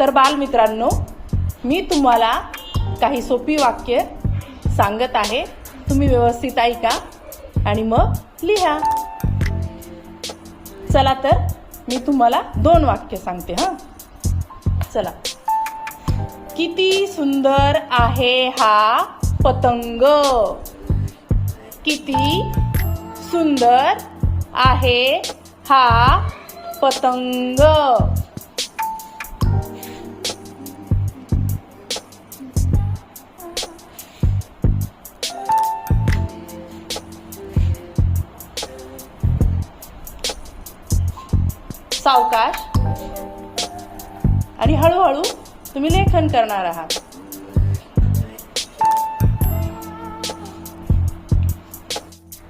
तर बालमित्रांनो मी तुम्हाला काही सोपी वाक्य सांगत आहे. तुम्ही व्यवस्थित ऐका आणि मग लिहा. चला तर मी तुम्हाला दोन वाक्य सांगते हां? चला. किती सुंदर आहे हा पतंग. किती सुंदर आहे हा पतंग. सावकाश. आणि हळूहळू तुम्ही लेखन करणार आहात.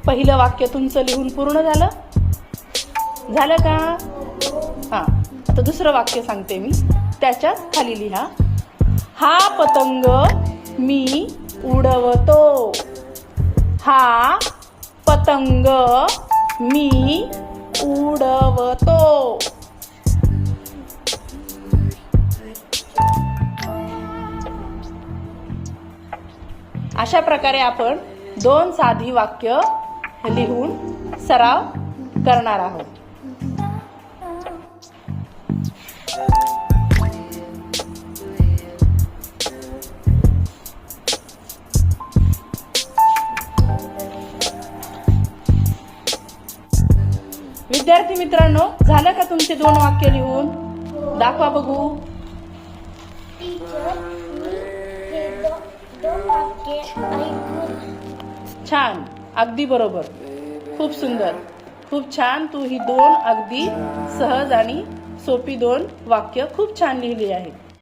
पहिलं वाक्य तुमचं लिहून पूर्ण झालं? झालं का? हां आता दुसरं वाक्य सांगते मी. त्याच्याच खाली लिहा. हा पतंग मी उडवतो. हा पतंग मी अशा प्रकारे आपण दोन साधी वाक्य लिहून सराव करणार आहोत. विद्यार्थी मित्रांनो झालं का तुमचे दोन वाक्य लिहून? दाखवा बघू. छान. अगदी बरोबर. खूप सुंदर. खूप छान तू ही दोन अगदी सहज आणि सोपी दोन वाक्य खूप छान लिहिली आहेत